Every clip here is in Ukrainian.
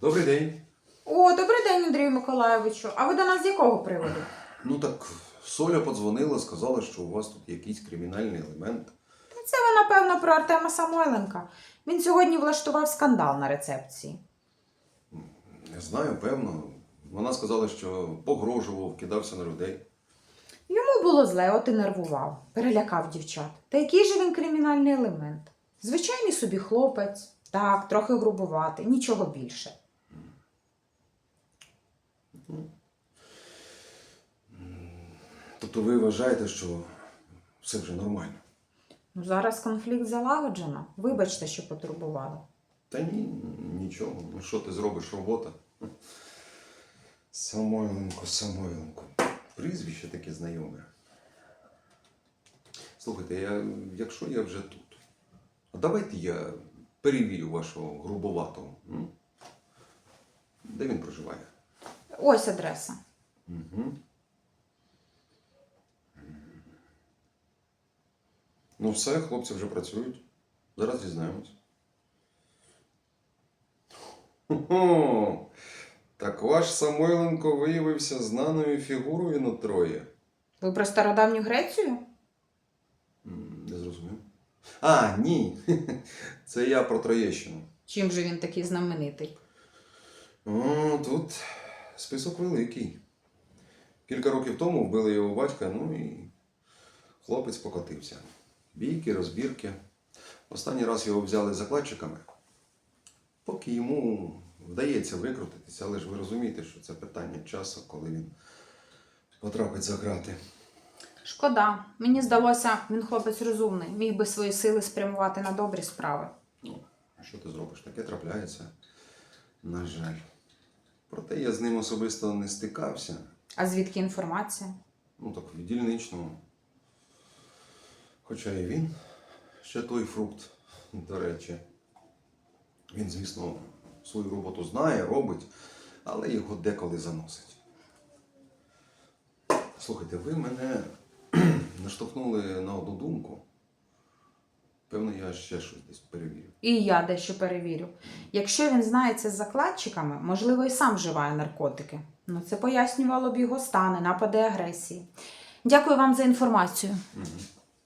Добрий день. О, добрий день, Андрію Миколайовичу. А ви до нас з якого приводу? Ну так, Соля подзвонила, сказала, що у вас тут якийсь кримінальний елемент. Це ви, напевно, про Артема Самойленка. Він сьогодні влаштував скандал на рецепції. Не знаю, певно. Вона сказала, що погрожував, кидався на людей. Йому було зле, от і нервував, перелякав дівчат. Та який же він кримінальний елемент? Звичайний собі хлопець, так, трохи грубувати, нічого більше. Тобто ви вважаєте, що все вже нормально? Ну, зараз конфлікт залагоджено. Вибачте, що потурбувала. Та ні, нічого. Ну що ти зробиш робота? Самойленко, Самойленко. Прізвище таке знайоме. Слухайте, я, якщо я вже тут, а давайте я перевірю вашого грубоватого. м? Де він проживає? Ось адреса. Угу. Ну, все, хлопці вже працюють. Зараз дізнаємось. Хо-хо! Так ваш Самойленко виявився знаною фігурою на троє. Ви про стародавню Грецію? Не зрозумів. А, ні. Це я про Троєщину. Чим же він такий знаменитий? О, тут список великий. Кілька років тому вбили його батька, ну і хлопець покотився. Бійки, розбірки. Останній раз його взяли закладчиками. Поки йому вдається викрутитися, але ж ви розумієте, що це питання часу, коли він потрапить за грати. Шкода. Мені здалося, він хлопець розумний, міг би свої сили спрямувати на добрі справи. Ну, а що ти зробиш? Таке трапляється. На жаль. Проте я з ним особисто не стикався. А звідки інформація? Ну так від дільничного. Хоча і він ще той фрукт, до речі. Він, звісно, свою роботу знає, робить, але його деколи заносить. Слухайте, ви мене наштовхнули на одну думку. Певно, я ще щось десь перевірю. І я дещо перевірю. Якщо він знається з закладчиками, можливо, і сам вживає наркотики. Ну, це пояснювало б його стани, напади агресії. Дякую вам за інформацію. Угу.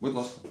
Будь ласка.